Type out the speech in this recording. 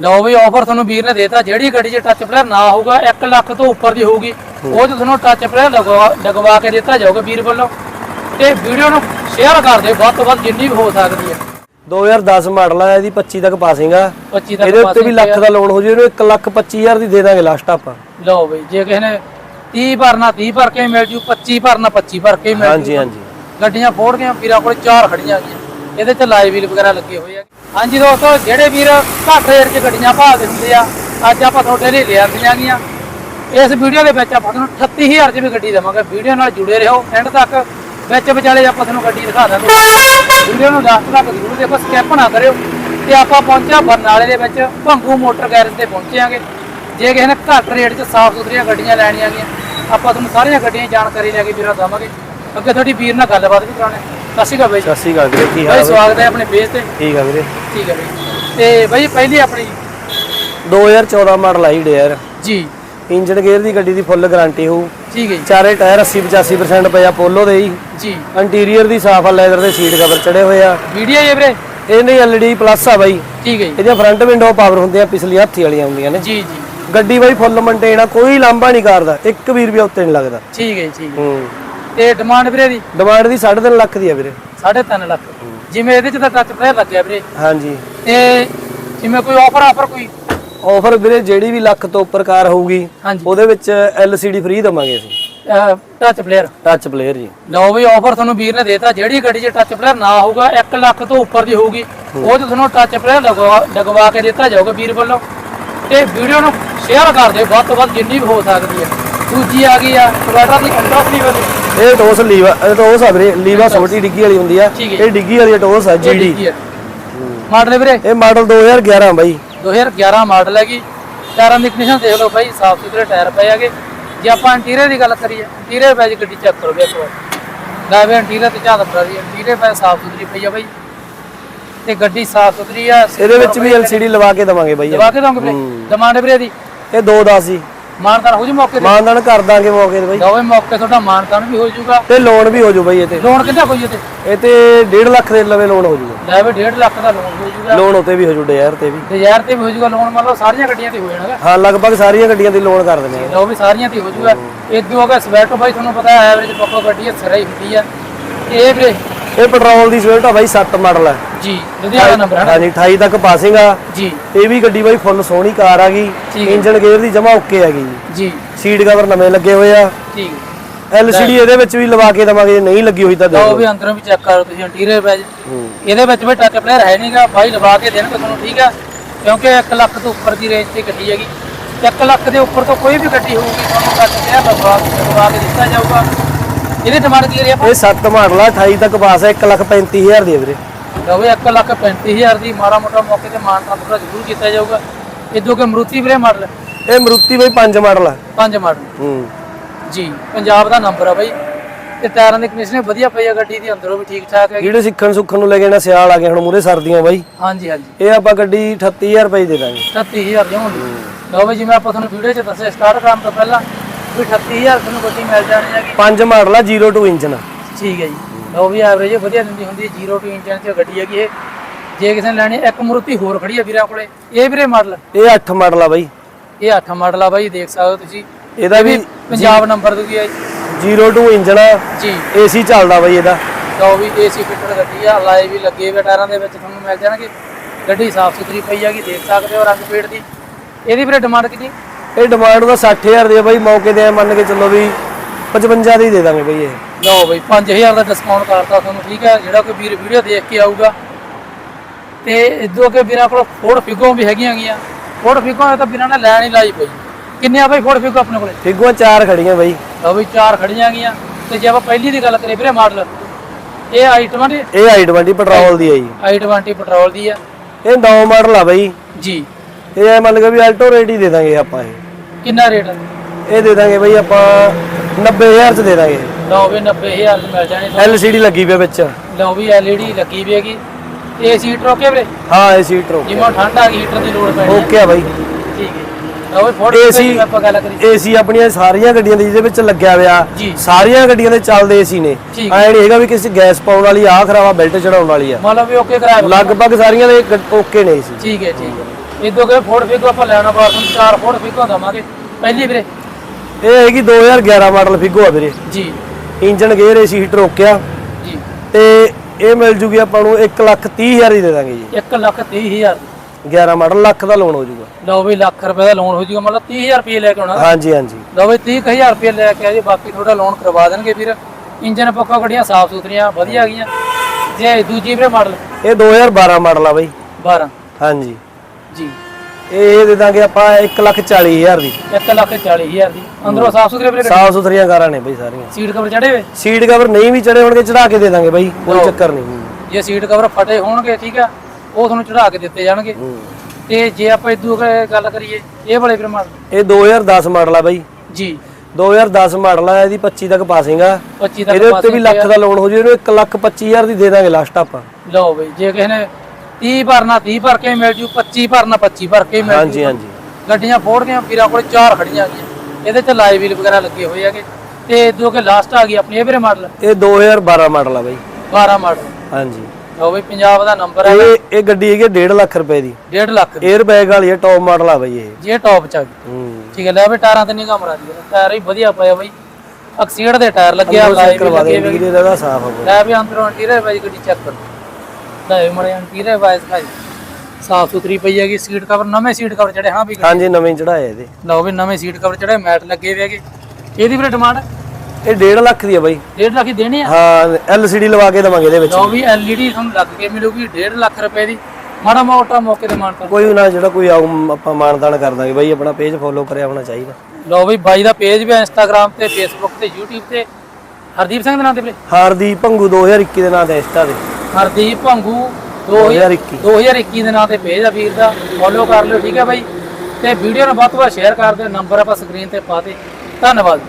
ਲਓ ਵੀ ਆਫਰ ਤੁਹਾਨੂੰ ਵੀਰ ਨੇ ਦੇਤਾ ਜਿਹੜੀ ਗੱਡੀ 'ਚ ਟੱਚ ਪਲੇਅਰ ਨਾ ਹੋਊਗਾ 1 ਲੱਖ ਤੋਂ ਉੱਪਰ ਦੀ ਹੋਊਗੀ। ਉਹ 'ਚ ਤੁਹਾਨੂੰ ਟੱਚ ਪਲੇਅਰ ਲਗਵਾ ਲਗਵਾ ਕੇ ਦਿੱਤਾ ਜਾਊਗਾ ਵੀਰ ਵੱਲੋਂ। ਤੇ ਵੀਡੀਓ ਨੂੰ ਸ਼ੇਅਰ ਕਰ ਦਿਓ ਵੱਧ ਤੋਂ ਵੱਧ ਜਿੰਨੀ ਵੀ ਹੋ ਸਕਦੀ ਹੈ। 2010 ਮਾਡਲ ਆ ਇਹਦੀ 25 ਤੱਕ ਪਾਸਿੰਗ ਆ। 25 ਤੱਕ ਇਹਦੇ ਉੱਤੇ ਵੀ ਲੱਖ ਦਾ ਲੋਨ ਹੋ ਜੂ ਇਹਨੂੰ 1 ਲੱਖ 25000 ਦੀ ਦੇ ਦਾਂਗੇ ਲਾਸਟ ਆਪਾਂ। ਲਓ ਬਈ ਜੇ ਕਿਸੇ ਨੇ 30 ਭਰਨਾ 30 ਭਰ ਕੇ ਮਿਲ ਜੂ 25 ਭਰਨਾ 25 ਭਰ ਕੇ ਮਿਲ ਜੂ। ਹਾਂਜੀ ਹਾਂਜੀ। ਗੱਡੀਆਂ ਫੋੜ ਗਈਆਂ ਵੀਰਾਂ ਕੋਲ ਚਾਰ ਖੜੀਆਂ ਗਈਆਂ। ਇਹਦੇ ਚ ਲਾਈਵ ਵੀਲ ਵਗੈਰਾ ਲੱਗੇ ਹੋਏ ਆ। ਹਾਂਜੀ ਦੋਸਤੋ, ਜਿਹੜੇ ਵੀਰ ਘੱਟ ਰੇਟ 'ਚ ਗੱਡੀਆਂ ਭਾਅ ਦਿੰਦੇ ਆ, ਅੱਜ ਆਪਾਂ ਤੁਹਾਡੇ ਲਈ ਲਿਆਂਦੀਆਂ ਗਈਆਂ ਇਸ ਵੀਡੀਓ ਦੇ ਵਿੱਚ ਆਪਾਂ ਤੁਹਾਨੂੰ 38000 'ਚ ਵੀ ਗੱਡੀ ਦੇਵਾਂਗੇ। ਵੀਡੀਓ ਨਾਲ ਜੁੜੇ ਰਹੋ, ਐਂਡ ਤੱਕ ਵਿੱਚ ਵਿਚਾਲੇ ਆਪਾਂ ਤੁਹਾਨੂੰ ਗੱਡੀ ਦਿਖਾ ਦਾਂਗੇ। ਵੀਡੀਓ ਨੂੰ ਲਾਸਟ ਤੱਕ ਜ਼ਰੂਰ ਦੇਖੋ ਸਕਿਪ ਨਾ ਕਰਿਓ। ਤੇ ਆਪਾਂ ਪਹੁੰਚਿਆ ਬਰਨਾਲੇ ਦੇ ਵਿੱਚ, ਭੰਗੂ ਮੋਟਰ ਗੈਰੇਜ ਤੇ ਪਹੁੰਚਿਆਂਗੇ ਜੇ ਕਿਸੇ ਨੇ ਘੱਟ ਰੇਟ 'ਚ ਸਾਫ਼ ਸੁਥਰੀਆਂ ਗੱਡੀਆਂ ਲੈਣੀਆਂ ਗਈਆਂ ਆਪਾਂ ਤੁਹਾਨੂੰ ਸਾਰੀਆਂ ਗੱਡੀਆਂ ਜਾਣਕਾਰੀ ਲੈ ਕੇ ਵੀਰਾਂ ਦਵਾਂਗੇ। ਅੱਗੇ ਤੁਹਾਡੀ ਵੀਰ ਨਾਲ ਗੱਲਬਾਤ ਵੀ ਕਰਾਉਣੇ। ਸਤਿ ਸ਼੍ਰੀ ਅਕਾਲ ਬਾਈ ਸਤਿ ਸ਼੍ਰੀ ਅਕਾਲ ਵੀਰੇ ਕੀ ਹਾਲ ਬਾਈ ਹੈ ਸਵਾਗਤ ਹੈ ਆਪਣੇ ਪੇਜ ਤੇ। ਠੀਕ ਆ ਵੀਰੇ। ਠੀਕ ਹੈ ਬਾਈ। ਤੇ ਬਾਈ ਪਹਿਲੀ ਆਪਣੀ? 2014 ਮਾਡਲ ਆਈ ਡੇਅਰ ਜੀ। ਇੰਜਨ ਗੇਅਰ ਦੀ ਗੱਡੀ ਦੀ ਫੁੱਲ ਗਾਰੰਟੀ ਹੋਊ। ਠੀਕ ਹੈ ਜੀ। ਚਾਰੇ ਟਾਇਰ 80 85% ਪਏ ਆ ਪੋਲੋ ਦੇ ਹੀ। ਜੀ। ਇੰਟੀਰੀਅਰ ਦੀ ਸਾਫ਼ ਆ ਲੈਦਰ ਦੇ ਸੀਟ ਕਵਰ ਚੜੇ ਹੋਏ ਆ। ਵੀਡੀਓ ਇਹ ਵੀਰੇ? ਇਹ ਨਹੀਂ ਐਲਈਡੀ ਪਲੱਸ ਆ ਬਾਈ। ਠੀਕ ਹੈ ਜੀ। ਇਹਦੀਆਂ ਫਰੰਟ ਵਿੰਡੋ ਪਾਵਰ ਹੁੰਦੀਆਂ ਪਿਛਲੀ ਹੱਥੀ ਵਾਲੀਆਂ ਹੁੰਦੀਆਂ ਨੇ। ਜੀ ਜੀ। ਗੱਡੀ ਬਾਈ ਫੁੱਲ ਮੇਨਟੇਨ ਆ ਕੋਈ ਲਾਂਭਾ ਨਹੀਂ ਕਰਦਾ। ਇੱਕ ਵੀਰ ਵੀ ਉੱਤੇ ਨਹੀਂ ਲੱਗਦਾ। ਠੀਕ ਹੈ ਜੀ, ਠੀਕ ਹੂੰ। ਤੇ ਡਿਮਾਂਡ ਵੀਰੇ ਦੀ? ਡਿਮਾਂਡ ਦੀ 3.5 ਲੱਖ ਦੀ ਆ ਵੀਰੇ। 3.5 ਲੱਖ। ਜਿਵੇਂ ਇਹਦੇ ਚ ਤਾਂ ਟੱਚ ਪਲੇਅਰ ਲੱਗਿਆ ਵੀਰੇ। ਹਾਂਜੀ। ਤੇ ਜਿਵੇਂ ਕੋਈ ਆਫਰ ਆਫਰ ਕੋਈ? ਆਫਰ ਵੀਰੇ ਜਿਹੜੀ ਵੀ ਲੱਖ ਤੋਂ ਉੱਪਰ ਕਾਰ ਹੋਊਗੀ ਉਹਦੇ ਵਿੱਚ LCD ਫ੍ਰੀ ਦਵਾਂਗੇ ਅਸੀਂ। ਟੱਚ ਪਲੇਅਰ ਟੱਚ ਪਲੇਅਰ ਜੀ। ਲਓ ਵੀ ਆਫਰ ਤੁਹਾਨੂੰ ਵੀਰ ਨੇ ਦੇਤਾ। ਜਿਹੜੀ ਗੱਡੀ 'ਚ ਟੱਚ ਪਲੇਅਰ ਨਾ ਹੋਊਗਾ 1 ਲੱਖ ਤੋਂ ਉੱਪਰ ਦੀ ਹੋਊਗੀ ਉਹ 'ਚ ਤੁਹਾਨੂੰ ਟੱਚ ਪਲੇਅਰ ਲਗਵਾ ਕੇ ਦਿੱਤਾ ਜਾਊਗਾ ਵੀਰ ਵੱਲੋਂ। ਤੇ ਵੀਡੀਓ ਨੂੰ ਸ਼ੇਅਰ ਕਰ ਦਿਓ। ਵੱਧ ਤੋਂ ਵੱਧ ਜਿੰਨੀ ਵੀ ਹੋ ਸਕਦੀ ਹੈ। ਦੂਜੀ ਆ ਗਈ ਆ ਟੋਇਟਾ ਦੀ ਅੰਡਰਸਲੀ ਵਾਲੀ ਇਹ ਟੋਸ ਲੀਵਾ ਇਹ ਟੋਸ ਆ ਵੀਰੇ ਲੀਵਾ ਛੋਟੀ ਡਿੱਗੀ ਵਾਲੀ ਹੁੰਦੀ ਆ। ਠੀਕ ਹੈ। ਇਹ ਡਿੱਗੀ ਵਾਲੀ ਟੋਸ ਆ ਜੀਡੀ। ਮਾਡਲ ਵੀਰੇ? ਇਹ ਮਾਡਲ 2011 ਬਾਈ। 2011 ਮਾਡਲ ਹੈਗੀ। ਟਾਇਰਾਂ ਦੀ ਕੰਡੀਸ਼ਨ ਦੇਖ ਲਓ ਭਾਈ ਸਾਫ਼ ਸੁਥਰੇ ਟਾਇਰ ਪਏ ਹੈਗੇ। ਜੇ ਆਪਾਂ ਇੰਟੀਰੀਅਰ ਦੀ ਗੱਲ ਕਰੀਏ ਇੰਟੀਰੀਅਰ ਪੈ ਗੱਡੀ ਚੈੱਕ ਕਰੋ ਇੱਕ ਵਾਰ ਲੈ ਵੀ ਇੰਟੀਰੀਅਰ ਤੇ ਝਾਤ ਬਰਾ ਦੀ ਇੰਟੀਰੀਅਰ ਪੈ ਸਾਫ਼ ਸੁਥਰੀ ਪਈ ਆ ਬਾਈ। ਤੇ ਗੱਡੀ ਸਾਫ਼ ਸੁਥਰੀ ਆ। ਇਹਦੇ ਵਿੱਚ ਵੀ LCD ਲਵਾ ਕੇ ਦਵਾਂਗੇ ਬਾਈ। ਦਵਾ ਕੇ ਦੋਗੇ ਵੀਰੇ। ਡਿਮਾਂਡ ਵੀਰੇ ਦੀ ਇਹ 210 ਜੀ। ਮਾਨਤਾਨ ਹੋ ਜੂ ਮੌਕੇ ਤੇ? ਮਾਨਦਾਨ ਕਰ ਦਾਂਗੇ ਮੌਕੇ ਤੇ ਬਾਈ। ਦੋਵੇਂ ਮੌਕੇ ਤੁਹਾਡਾ ਮਾਨਤਾਨ ਵੀ ਹੋ ਜਾਊਗਾ ਤੇ ਲੋਨ ਵੀ ਹੋ ਜੂ ਬਾਈ ਇਹ ਤੇ ਲੋਨ ਕਿੰਨਾ ਕੋਈ ਤੇ ਇਹ ਤੇ 1.5 ਲੱਖ ਦੇ ਲਵੇ ਲੋਨ ਹੋ ਜੂਗਾ। ਲੈ ਵੀ 1.5 ਲੱਖ ਦਾ ਲੋਨ ਹੋ ਜਾਊਗਾ ਲੋਨ ਉਤੇ ਵੀ ਹੋ ਜੂ ਡਿਜ਼ਾਇਰ ਤੇ ਵੀ। ਡਿਜ਼ਾਇਰ ਤੇ ਵੀ ਹੋ ਜਾਊਗਾ ਲੋਨ ਮੰਨ ਲਓ ਸਾਰੀਆਂ ਗੱਡੀਆਂ ਤੇ ਹੋ ਜਾਣਾਗਾ ਹਾਂ ਲਗਭਗ ਸਾਰੀਆਂ ਗੱਡੀਆਂ ਦੀ ਲੋਨ ਕਰ ਦਿੰਦੇ ਆ। ਲਓ ਵੀ ਸਾਰੀਆਂ ਤੇ ਹੋ ਜਾਊਗਾ ਇਦੋਂ ਅਗਾ ਸਵੈਟੋ ਬਾਈ ਤੁਹਾਨੂੰ ਪਤਾ ਹੈ ਐਵਰੇਜ ਪੱਕਾ ਗੱਡੀ ਹੈ ਸਿਰਾ ਹੀ ਹੁੰਦੀ ਆ। ਇਹ ਵੀਰੇ ਇਹ ਪੈਟਰੋਲ ਦੀ ਸਵਿਫਟ ਆ ਬਾਈ 7 ਮਾਡਲ ਹੈ ਜੀ ਲੁਧਿਆਣਾ ਨੰਬਰ ਹੈ? ਹਾਂਜੀ 28 ਤੱਕ ਪਾਸਿੰਗ ਆ। ਜੀ। ਇਹ ਵੀ ਗੱਡੀ ਬਾਈ ਫੁੱਲ ਸੋਹਣੀ ਕਾਰ ਆ ਗਈ। ਇੰਜਨ ਗੇਅਰ ਦੀ ਜਮਾ ਓਕੇ ਹੈਗੀ ਜੀ ਜੀ। ਸੀਟ ਕਵਰ ਨਵੇਂ ਲੱਗੇ ਹੋਏ ਆ। ਠੀਕ। LCD ਇਹਦੇ ਵਿੱਚ ਵੀ ਲਵਾ ਕੇ ਦਵਾਂਗੇ ਜੇ ਨਹੀਂ ਲੱਗੀ ਹੋਈ ਤਾਂ ਦੇ ਲਓ ਦਿਓ। ਵੀ ਅੰਦਰੋਂ ਵੀ ਚੈੱਕ ਕਰੋ ਤੁਸੀਂ ਇੰਟੀਰੀਅਰ ਹੂੰ। ਇਹਦੇ ਵਿੱਚ ਵੀ ਟੱਚ ਪਲੇਅਰ ਹੈ ਨਹੀਂਗਾ ਬਾਈ ਲਵਾ ਕੇ ਦੇਣਗੇ ਤੁਹਾਨੂੰ ਠੀਕ ਹੈ ਕਿਉਂਕਿ 1 ਲੱਖ ਤੋਂ ਉੱਪਰ ਦੀ ਰੇਂਜ ਦੀ ਗੱਡੀ ਹੈਗੀ। 1 ਲੱਖ ਦੇ ਉੱਪਰ ਤੋਂ ਕੋਈ ਵੀ ਗੱਡੀ ਹੋਊਗੀ ਤੁਹਾਨੂੰ ਪਲੇਅਰ ਲਗਵਾ ਲਗਵਾ ਕੇ ਦਿੱਤਾ ਜਾਊਗਾ। ਇਹਦੀ ਡਿਮਾਂਡ ਕੀ ਆਪਾਂ? ਇਹ 7 ਮਾਡਲ ਆ 28 ਤੱਕ ਪਾਸ ਹੈ 1 ਲੱਖ 35000 ਦੀ ਹੈ ਵੀਰੇ। ਲਓ ਵੀ 1 ਲੱਖ 35000 ਦੀ ਮਾੜਾ ਮੋਟਾ ਮੌਕੇ ਤੇ ਮਾਨ ਥੋੜਾ ਜ਼ਰੂਰ ਕੀਤਾ ਜਾਊਗਾ। ਇਦੋਂ ਕਿ ਮਰੂਤੀ ਵੀਰੇ ਮਾਡਲ ਇਹ ਮਰੂਤੀ ਬਾਈ 5 ਮਾਡਲ ਆ। ਪੰਜ ਮਾਡਲ। ਹੂੰ। ਜੀ ਪੰਜਾਬ ਦਾ ਨੰਬਰ ਆ ਬਾਈ। ਤੇ ਟਾਇਰਾਂ ਦੀ ਕੰਡੀਸ਼ਨ ਵਧੀਆ ਪਈ ਆ ਗੱਡੀ ਦੀ ਅੰਦਰੋਂ ਵੀ ਠੀਕ ਠਾਕ ਹੈਗੀ। ਜਿਹੜੇ ਸਿੱਖਣ ਸੁੱਖਣ ਨੂੰ ਲੈ ਕੇ ਨਾ ਸਿਆਲ ਆ ਗਿਆ ਹੁਣ ਮੂਰੇ ਸਰਦੀਆਂ ਬਾਈ। ਹਾਂਜੀ ਹਾਂਜੀ। ਇਹ ਆਪਾਂ ਗੱਡੀ 38000 ਰੁਪਏ ਦੀ ਦੇ ਦਾਂਗੇ। 38000 ਦੀ ਹੋਣੀ ਲਓ ਬਈ ਜਿਵੇਂ ਆਪਾਂ ਤੁਹਾਨੂੰ ਵੀਡੀਓ 'ਚ ਦੱਸਿਆ ਸਟਾਰਟ ਕਰਨ ਤੋਂ ਪਹਿਲਾਂ ਵੀ 38000 ਤੁਹਾਨੂੰ ਗੱਡੀ ਮਿਲ ਜਾਣੀ ਹੈਗੀ। 5 ਮਾਡਲ ਆ 02 ਇੰਜਨ ਠੀਕ ਹੈ ਜੀ। ਲਓ ਵੀ ਐਵਰੇਜ ਵਧੀਆ ਦਿੰਦੀ ਹੁੰਦੀ ਹੈ 0 ਟੂ ਇੰਜਨ 'ਚ ਗੱਡੀ ਹੈਗੀ ਇਹ। ਜੇ ਕਿਸੇ ਨੇ ਲੈਣੀ ਇੱਕ ਮਰੂਤੀ ਹੋਰ ਖੜੀ ਹੈ ਵੀਰਾਂ ਕੋਲੇ। ਇਹ ਵੀਰੇ ਮਾਡਲ? ਇਹ 8 ਮਾਡਲ ਆ ਬਾਈ। ਇਹ 8 ਮਾਡਲ ਆ ਬਾਈ ਦੇਖ ਸਕਦੇ ਹੋ ਤੁਸੀਂ। ਇਹਦਾ ਵੀ ਪੰਜਾਬ ਨੰਬਰ ਦੂਗੀ ਹੈ ਜੀ। 02 ਇੰਜਨ ਆ। ਜੀ। ਏਸੀ ਚੱਲਦਾ ਬਾਈ ਇਹਦਾ। ਲਓ ਵੀ ਏਸੀ ਫਿੱਟਡ ਗੱਡੀ ਆ ਲਾਏ ਵੀ ਲੱਗੇ ਹੋਏ ਟਾਇਰਾਂ ਦੇ ਵਿੱਚ ਤੁਹਾਨੂੰ ਮਿਲ ਜਾਣਗੇ। ਗੱਡੀ ਸਾਫ਼ ਸੁਥਰੀ ਪਈ ਹੈਗੀ ਦੇਖ ਸਕਦੇ ਹੋ ਰੰਗ ਪੇੜ ਦੀ। ਇਹਦੀ ਵੀਰੇ ਡਿਮਾਂਡ ਕਿੰਨੀ? ਇਹ ਡਿਮਾਂਡ ਦਾ 60000 ਦੀ ਆ ਬਾਈ ਮੌਕੇ ਐਂ ਮੰਨ ਕੇ ਚੱਲੋ ਵੀ 55 ਦੀ ਦੇ ਦਾਂਗੇ ਬਾਈ ਇਹ। ਲਓ ਬਈ 5000 ਦਾ ਡਿਸਕਾਊਂਟ ਕਰਤਾ ਤੁਹਾਨੂੰ ਠੀਕ ਹੈ? ਜਿਹੜਾ ਕੋਈ ਵੀਰ ਵੀਡੀਓ ਦੇਖ ਕੇ ਆਊਗਾ। ਤੇ ਇਦੋਂ ਅੱਗੇ ਵੀਰਾਂ ਕੋਲ ਫੋੜ ਫਿਗੋ ਵੀ ਹੈਗੀਆਂ ਗੀਆਂ। ਫੋੜ ਫਿਗੋ ਤਾਂ ਵੀਰਾਂ ਨੇ ਲੈਣ ਹੀ ਲਾਈ ਪਈ ਕਿੰਨੇ ਆ ਬਈ ਫੋੜ ਫਿਗੋ ਆਪਣੇ ਕੋਲੇ? ਫਿਗੂਆਂ ਚਾਰ ਖੜੀਆਂ ਬਾਈ। ਲਓ ਬਈ ਚਾਰ ਖੜੀਆਂ ਗੀਆਂ। ਤੇ ਜੇ ਆਪਾਂ ਪਹਿਲੀ ਦੀ ਗੱਲ ਕਰੀਏ ਵੀਰੇ ਮਾਡਲ ਇਹ i20 ਇਹ i20 ਪੈਟਰੋਲ ਦੀ ਆ ਜੀ। i20 ਪੈਟਰੋਲ ਦੀ ਆ। ਇਹ 9 ਮਾਡਲ ਆ ਬਾਈ। ਜੀ। ਇਹ ਐਂ ਮੰਨ ਕੇ ਵੀ ਅਲਟੋ ਰੇਟ ਹੀ ਦੇ ਦਾਂਗੇ ਆਪਾਂ ਇਹ। ਕਿੰਨਾ ਰੇਟ ਇਹ ਦੇ ਦਾਂਗੇ ਬਾਈ ਆਪਾਂ 90000 ਚ ਦੇ ਦਾਂਗੇ। ਲਓ ਵੀ 90000 ਦੀ ਮਿਲ ਜਾਣੀ LCD ਲੱਗੀ ਪਈ ਆ ਵਿੱਚ। ਲਓ ਵੀ LED ਲੱਗੀ ਵੀ ਹੈਗੀ। ਇਹ ਸੀਟ ਰੋਕੇ ਵੀਰੇ? ਹਾਂ ਇਹ ਸੀਟ ਰੋ ਜਿਵੇਂ ਠੰਡ ਆ ਗਈ ਹੀਟਰ ਦੀ ਲੋੜ ਪੈਣੀ ਹੈ। ਓਕੇ ਆ ਬਾਈ। ਠੀਕ ਹੈ। ਲਓ ਵੀ AC ਫਿਗੋ ਆਪਾਂ ਗੱਲ ਕਰੀਏ। ਏਸੀ ਆਪਣੀਆਂ ਸਾਰੀਆਂ ਗੱਡੀਆਂ ਦੇ ਜਿਹਦੇ ਵਿੱਚ ਲੱਗਿਆ ਹੋਇਆ ਜੀ। ਸਾਰੀਆਂ ਗੱਡੀਆਂ ਦੇ ਚੱਲਦੇ ਏਸੀ ਨੇ। ਠੀਕ ਐ ਨਹੀਂ ਹੈਗਾ ਵੀ ਕਿਸੇ ਗੈਸ ਪਾਉਣ ਵਾਲੀ ਆ ਖਰਾਵਾ ਬੈਲਟ ਚੜਾਉਣ ਵਾਲੀ ਆ। ਮੰਨ ਲਓ ਵੀ ਓਕੇ ਕਰਾਇਆ। ਲਗਭਗ ਸਾਰੀਆਂ ਦੇ ਓਕੇ ਨੇ ਏਸੀ ਠੀਕ ਹੈ ਠੀਕ ਹੈ। ਇਦੋਂ ਕਿ ਫੋਰਡ ਫਿਗੋ ਆਪਾਂ ਲੈਣਾ ਬਾਰ ਨੂੰ ਚਾਰ ਫੋਰਡ ਫਿਗੋ ਦਵਾਂਗੇ। ਪਹਿਲੀ ਵੀਰੇ। ਇਹ ਹੈਗੀ 2011 ਮਾਡਲ ਫਿਗੋ ਆ ਵੀਰੇ। ਜੀ। ਇੰਜਨ ਗੇਅਰ ਏਸੀ ਹੀਟਰ ਰੋਕਿਆ। ਜੀ। ਤੇ ਇਹ ਮਿਲ ਜੂਗੀ ਆਪਾਂ ਨੂੰ 1 ਲੱਖ 30 ਹਜ਼ਾਰ ਦੀ ਦੇ ਦਾਂਗੇ ਜੀ। 1 ਲੱਖ 30 ਹਜ਼ਾਰ। 11 ਮਾਡਲ ਲੱਖ ਦਾ ਲੋਨ ਹੋ ਜਾਊਗਾ ਲਓ ਵੀ ਲੱਖ ਰੁਪਏ ਦਾ ਲੋਨ ਹੋ ਜਾਊਗਾ ਮਤਲਬ 30000 ਰੁਪਏ ਲੈ ਕੇ ਆਉਣਾ। ਹਾਂਜੀ ਹਾਂਜੀ। ਲਓ ਵੀ 30000 ਰੁਪਏ ਲੈ ਕੇ ਆ ਜੀ ਬਾਕੀ ਤੁਹਾਡਾ ਲੋਨ ਕਰਵਾ ਦੇਣਗੇ ਵੀਰ। ਇੰਜਨ ਪੱਕਾ ਗੱਡੀਆਂ ਸਾਫ਼ ਸੁਥਰੀਆਂ ਵਧੀਆ ਗਈਆਂ ਜੇ ਦੂਜੀ ਵੀਰੇ ਮਾਡਲ। ਇਹ 2012 ਮਾਡਲ ਆ ਬਾਈ। 12 ਹਾਂਜੀ। ਜੀ। ਇਹ ਦੇ ਦਾਂਗੇ ਆਪਾਂ 1 ਲੱਖ 40 ਹਜ਼ਾਰ ਦੀ। 1 ਲੱਖ 40 ਹਜ਼ਾਰ ਦੀ। ਅੰਦਰੋਂ ਸਾਫ਼ ਸੁਥਰੇ ਵੀਰੇ ਸਾਫ਼ ਸੁਥਰੀਆਂ ਕਾਰਾਂ ਨੇ ਬਾਈ ਸਾਰੀਆਂ। ਸੀਟ ਕਵਰ ਚੜੇ ਹੋਏ? ਸੀਟ ਕਵਰ ਨਹੀਂ ਵੀ ਚੜੇ ਹੋਣਗੇ ਚੜਾ ਕੇ ਦੇ ਦਾਂਗੇ ਬਾਈ ਕੋਈ ਚੱਕਰ ਨਹੀਂ। ਜੇ ਸੀਟ ਕਵਰ ਫਟੇ ਹੋਣਗੇ ਠੀਕ ਆ ਉਹ ਤੁਹਾਨੂੰ ਚੜਾ ਕੇ ਦਿੱਤੇ ਜਾਣਗੇ। ਤੇ ਜੇ ਆਪਾਂ ਇਦੋਂ ਗੱਲ ਕਰੀਏ ਇਹ ਵਾਲੇ ਵੀਰੇ ਮਾਡਲ ਇਹ 2010 ਮਾਡਲ ਆ ਬਾਈ। ਜੀ। 2010 ਮਾਡਲ ਆ ਇਹਦੀ 25 ਤੱਕ ਪਾਸਿੰਗ ਆ। 25 ਤੱਕ ਇਹਦੇ ਉੱਤੇ ਵੀ ਲੱਖ ਦਾ ਲੋਨ ਹੋ ਜੂ ਇਹਨੂੰ 1 ਲੱਖ 25 ਹਜ਼ਾਰ ਦੀ ਦੇ ਦਾਂਗੇ ਲਾਸਟ ਆਪਾਂ। ਲਓ ਬਈ ਜੇ ਕਿਸੇ ਨੇ 30 ਭਰਨਾ 30 ਭਰ ਕੇ ਮਿਲ ਜੂ 25 ਭਰਨਾ 25 ਭਰ ਕੇ ਮਿਲ ਹਾਂਜੀ ਜੂ। ਹਾਂਜੀ। ਗੱਡੀਆਂ ਫੋੜ ਦੀਆਂ ਵੀਰਾਂ ਕੋਲ ਚਾਰ ਖੜੀਆਂ ਗਈਆਂ। ਇਹਦੇ ਚ ਲਾਈਵ ਵੀਲ ਵਗੈਰਾ ਲੱਗੇ ਹੋਏ ਹੈਗੇ। ਤੇ ਇਦੋਂ ਕਿ ਲਾਸਟ ਆ ਗਈ ਆਪਣੀ ਇਹ ਵੀਰੇ ਮਾਡਲ ਇਹ 2012 ਮਾਡਲ ਆ ਬਾਈ। 12 ਮਾਡਲ ਹਾਂਜੀ। ਲਓ ਬਈ ਪੰਜਾਬ ਦਾ ਨੰਬਰ ਹੈ ਇਹ ਇਹ ਗੱਡੀ ਹੈਗੀ 1.5 ਲੱਖ ਰੁਪਏ ਦੀ। 1.5 ਲੱਖ ਦੀ। 에ਅਰ ਬੈਗ ਵਾਲੀ ਹੈ ਟੌਪ ਮਾਡਲ ਆ ਬਾਈ ਇਹ। ਜੇ ਟੌਪ ਚ ਆ ਗਈ। ਹੂੰ। ਠੀਕ ਹੈ ਲੈ ਵੀ ਟਾਇਰਾਂ ਤੇ ਨਿਗਾਹ ਮਰਾ ਦੀ ਟਾਇਰ ਵੀ ਵਧੀਆ ਪਿਆ ਬਈ। ਅਕਸੀਡ ਦੇ ਟਾਇਰ ਲੱਗੇ ਆ ਲਾਈਵ ਕਰਵਾ ਦੇ ਵੀਰੇ ਦਾ ਸਾਫ਼ ਆ ਬਾਈ। ਲੈ ਵੀ ਅੰਦਰੋਂ ਇੰਟੀਰੀਅਰ ਵਾਈਜ਼ ਗੱਡੀ ਚੈੱਕ ਕਰੋ। ਲੈ ਵੀ ਮੜੇ ਇੰਟੀਰੀਅਰ ਵਾਈਜ਼ ਭਾਈ? ਸਾਫ਼ ਸੁਥਰੀ ਪਈ ਹੈਗੀ ਸੀਟ ਕਵਰ ਨਵੇਂ ਸੀਟ ਕਵਰ ਚੜੇ ਹਾਂ ਵੀ ਹਾਂਜੀ ਨਵੇਂ ਚੜਾਏ ਇਹਦੇ। ਲਓ ਵੀ ਨਵੇਂ ਸੀਟ ਕਵਰ ਚੜੇ ਮੈਟ ਲੱਗੇ ਹੋਏ ਹੈਗੇ। ਇਹਦੀ ਵੀਰੇ ਡਿਮਾਂਡ? ਇਹ 1.5 ਲੱਖ ਦੀ ਆ ਬਾਈ। 1.5 ਲੱਖ ਹੀ ਦੇਣੀ ਆ? ਹਾਂ ਐਲਸੀਡੀ ਲਵਾ ਕੇ ਦਵਾਂਗੇ ਇਹਦੇ ਵਿੱਚ। ਲਓ ਵੀ LED ਤੁਹਾਨੂੰ ਲੱਗ ਕੇ ਮਿਲੂਗੀ 1.5 ਲੱਖ ਰੁਪਏ ਦੀ। ਮਾੜਾ ਮੋਟਾ ਮੌਕੇ ਤੇ ਮਾਨ ਕਰ। ਕੋਈ ਨਾ ਜਿਹੜਾ ਕੋਈ ਆਊ ਆਪਾਂ ਮਾਨਦਾਨ ਕਰ ਦਾਂਗੇ ਬਾਈ ਆਪਣਾ ਪੇਜ ਫੋਲੋ ਕਰਿਆ ਹੋਣਾ ਚਾਹੀਦਾ। ਲਓ ਵੀ ਬਾਈ ਦਾ ਪੇਜ ਵੀ ਇੰਸਟਾਗ੍ਰam ਤੇ ਫੇਸਬੁੱਕ ਤੇ YouTube ਤੇ। ਹਰਦੀਪ ਸਿੰਘ ਦੇ ਨਾਂ ਤੇ ਵੀਰੇ। ਹਾਰਦੀਪ ਭੰਗੂ 2021 ਦੇ ਨਾਂ ਤੇ ਇੰਸਟਾ ਤੇ ਹਰਦੀਪ ਭੰਗੂ 2000 2021 2021 ਦੇ ਨਾਂ ਤੇ ਪੇਜ ਆ ਵੀਰ ਦਾ। ਫੋਲੋ ਕਰ ਲਿਓ ਠੀਕ ਹੈ ਬਾਈ? ਤੇ ਵੀਡੀਓ ਨੂੰ ਵੱਧ ਤੋਂ ਵੱਧ ਸ਼ੇਅਰ ਕਰ ਦਿਓ ਨੰਬਰ ਆਪਾਂ ਸਕਰੀਨ ਤੇ ਪਾ ਦੇ ਧੰਨਵਾਦ।